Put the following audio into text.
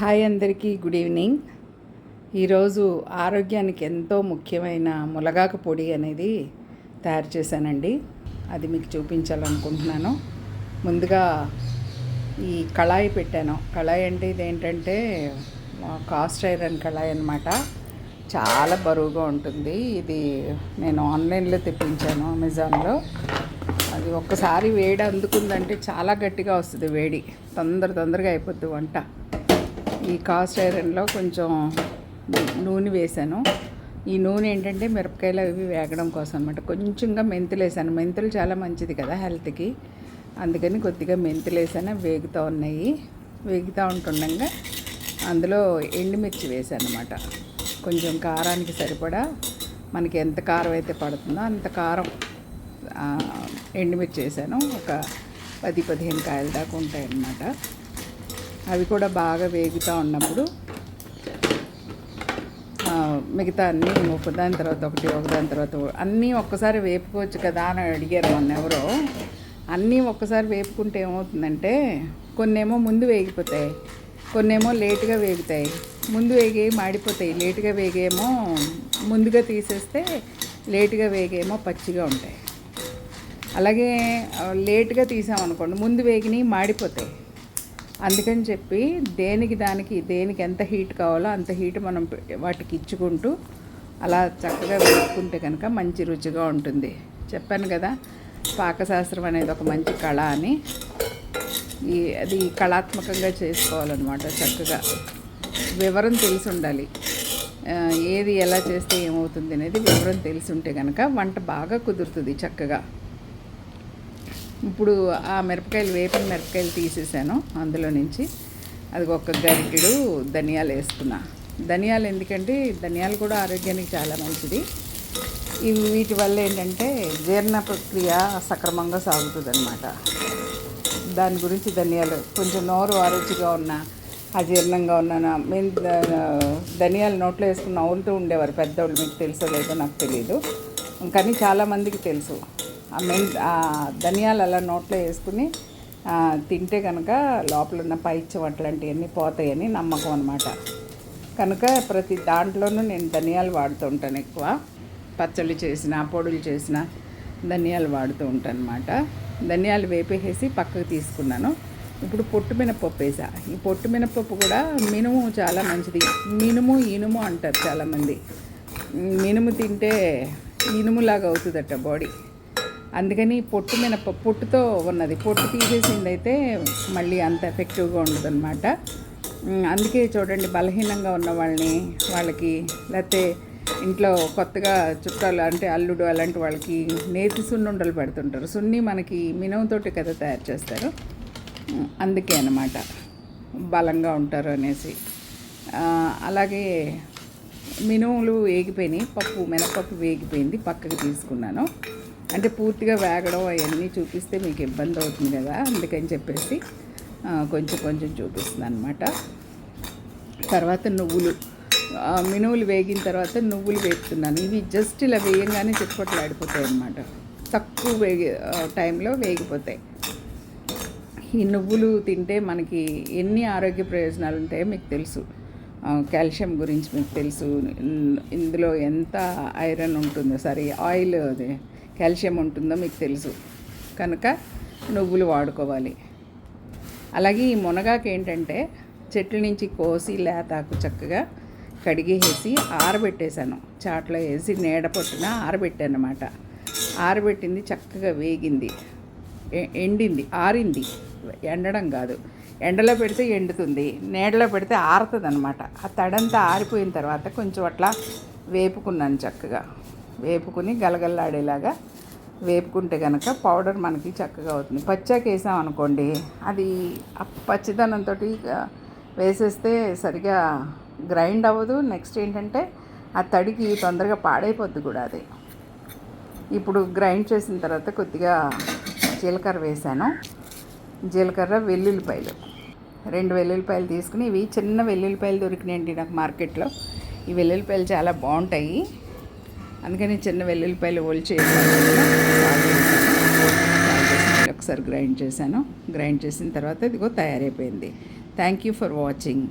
Hi అందరికీ good evening. ఈరోజు ఆరోగ్యానికి ఎంతో ముఖ్యమైన ములగాకు పొడి అనేది తయారు చేశానండి. అది మీకు చూపించాలనుకుంటున్నాను. ముందుగా ఈ కళాయి పెట్టాను. కళాయి అంటే ఇదేంటంటే కాస్ట్ ఐరన్ కళాయి అనమాట చాలా బరువుగా ఉంటుంది. ఇది నేను ఆన్లైన్లో తెప్పించాను అమెజాన్లో. అది ఒక్కసారి వేడి అందుకుందంటే చాలా గట్టిగా వస్తుంది వేడి. తొందర తొందరగా అయిపోద్ది వంట. ఈ కాస్ట్ ఐరన్లో కొంచెం నూనె వేసాను ఈ నూనె ఏంటంటే మిరపకాయలు అవి వేగడం కోసం అనమాట కొంచెంగా మెంతులు వేసాను మెంతులు చాలా మంచిది కదా హెల్త్కి. అందుకని కొద్దిగా మెంతులు వేసాను వేగుతూ ఉన్నాయి. వేగుతూ ఉంటుండగా అందులో ఎండుమిర్చి వేసాను అనమాట కొంచెం కారానికి సరిపడా మనకి ఎంత కారం అయితే పడుతుందో అంత కారం ఎండుమిర్చి వేసాను ఒక పది పదిహేను కాయల దాకా ఉంటాయన్నమాట. అవి కూడా బాగా వేగుతూ ఉన్నప్పుడు మిగతా అన్నీ ఒకదాని తర్వాత ఒకటి ఒకదాని తర్వాత అన్నీ ఒక్కసారి వేపుకోవచ్చు కదా అని అడిగారు మొన్న ఎవరో. అన్నీ ఒక్కసారి వేపుకుంటే ఏమవుతుందంటే కొన్నేమో ముందు వేగిపోతాయి కొన్నేమో లేటుగా వేగుతాయి ముందు వేగే మాడిపోతాయి లేటుగా వేగేమో ముందుగా తీసేస్తే లేటుగా వేగేమో పచ్చిగా ఉంటాయి. అలాగే లేటుగా తీసామనుకోండి ముందు వేగినవి మాడిపోతాయి. అందుకని చెప్పి దేనికి దానికి దేనికి ఎంత హీట్ కావాలో అంత హీట్ మనం వాటికి ఇచ్చుకుంటూ అలా చక్కగా వేసుకుంటే కనుక మంచి రుచిగా ఉంటుంది. చెప్పాను కదా పాకశాస్త్రం అనేది ఒక మంచి కళ అని. ఈ అది కళాత్మకంగా చేసుకోవాలన్నమాట చక్కగా. వివరం తెలిసి ఉండాలి. ఏది ఎలా చేస్తే ఏమవుతుంది అనేది వివరం తెలిసి ఉంటే కనుక వంట బాగా కుదురుతుంది చక్కగా. ఇప్పుడు ఆ మిరపకాయలు వేపిన మిరపకాయలు తీసేసాను అందులో నుంచి. అది ఒక గరిటెడు ధనియాలు వేసుకున్నా ధనియాలు ఎందుకంటే ధనియాలు కూడా ఆరోగ్యానికి చాలా మంచిది. ఇవి వీటి వల్ల ఏంటంటే జీర్ణ ప్రక్రియ సక్రమంగా సాగుతుంది అనమాట దాని గురించి ధనియాలు కొంచెం నోరు ఆరుచిగా ఉన్న అజీర్ణంగా ఉన్న మేము ధనియాలు నోట్లో వేసుకుని నవ్వులుతూ ఉండేవారు. పెద్దవాళ్ళు మీకు తెలుసో లేదో నాకు తెలియదు కానీ చాలామందికి తెలుసు. ఆ మెన్ ధనియాలు అలా నోట్లో వేసుకుని తింటే కనుక లోపల ఉన్న పైత్యం అట్లాంటివన్నీ పోతాయని నమ్మకం అనమాట కనుక ప్రతి దాంట్లోనూ నేను ధనియాలు వాడుతూ ఉంటాను ఎక్కువ. పచ్చళ్ళు చేసిన పొడులు చేసిన ధనియాలు వాడుతూ ఉంటాను అనమాట ధనియాలు వేపేసి పక్కకు తీసుకున్నాను. ఇప్పుడు పొట్టు మినపప్పు వేసా. ఈ పొట్టు మినపప్పు కూడా మినుము చాలా మంచిది. మినుము ఇనుము అంటారు చాలామంది. మినుము తింటే ఇనుములాగా అవుతుందట బాడీ. అందుకని పొట్టు మీద పొట్టుతో ఉన్నది. పొట్టు తీసేసింది అయితే మళ్ళీ అంత ఎఫెక్టివ్గా ఉండదు అనమాట అందుకే చూడండి బలహీనంగా ఉన్న వాళ్ళని వాళ్ళకి లేకపోతే ఇంట్లో కొత్తగా చుట్టాలు అంటే అల్లుడు అలాంటి వాళ్ళకి నేతి సున్నుండలు పెడుతుంటారు. సున్ని మనకి మినవుతోటి కదా తయారు చేస్తారు. అందుకే అనమాట బలంగా ఉంటారు అనేసి. అలాగే మినుములు వేగిపోయినాయి. పప్పు మినపప్పు వేగిపోయింది. పక్కకి తీసుకున్నాను. అంటే పూర్తిగా వేగడం అవన్నీ చూపిస్తే మీకు ఇబ్బంది అవుతుంది కదా అందుకని చెప్పేసి కొంచెం కొంచెం చూపిస్తుంది అనమాట తర్వాత నువ్వులు. మినువులు వేగిన తర్వాత నువ్వులు వేపుతున్నాను. ఇవి జస్ట్ ఇలా వేయంగానే చిట్పట్లు ఆడిపోతాయి అనమాట తక్కువ వేగి టైంలో వేగిపోతాయి. ఈ నువ్వులు తింటే మనకి ఎన్ని ఆరోగ్య ప్రయోజనాలు ఉంటాయో మీకు తెలుసు. కాల్షియం గురించి మీకు తెలుసు. ఇందులో ఎంత ఐరన్ ఉంటుందో సరే ఆయిల్ అదే. కాల్షియం ఉంటుందో మీకు తెలుసు. కనుక నువ్వులు వాడుకోవాలి. అలాగే ఈ మునగాకు ఏంటంటే చెట్ల నుంచి కోసి లేతాకు చక్కగా కడిగేసి ఆరబెట్టేశాను. చాట్లో వేసి నీడ పట్టున ఆరబెట్టాను అనమాట ఆరబెట్టింది చక్కగా వేగింది. ఎండింది ఆరింది. ఎండడం కాదు. ఎండలో పెడితే ఎండుతుంది నీడలో పెడితే ఆరుతుంది అనమాట ఆ తడంతా ఆరిపోయిన తర్వాత కొంచెం అట్లా వేపుకున్నాను చక్కగా. వేపుకుని గలగల్లాడేలాగా వేపుకుంటే కనుక పౌడర్ మనకి చక్కగా అవుతుంది. పచ్చాక వేసాం అనుకోండి అది పచ్చిదనంతో వేసేస్తే సరిగా గ్రైండ్ అవ్వదు. నెక్స్ట్ ఏంటంటే ఆ తడికి తొందరగా పాడైపోద్ది కూడా అది. ఇప్పుడు గ్రైండ్ చేసిన తర్వాత కొద్దిగా జీలకర్ర వేసాను. జీలకర్ర వెల్లుల్లిపాయలు. రెండు వెల్లుల్లిపాయలు తీసుకుని ఇవి చిన్న వెల్లుల్లిపాయలు దొరికినాయండి నాకు మార్కెట్లో. ఈ వెల్లుల్లిపాయలు చాలా బాగుంటాయి. అందుకని చిన్న వెల్లుల్లిపాయలు ఒలిచి ఒకసారి గ్రైండ్ చేశాను. గ్రైండ్ చేసిన తర్వాత ఇదిగో తయారైపోయింది. Thank you for watching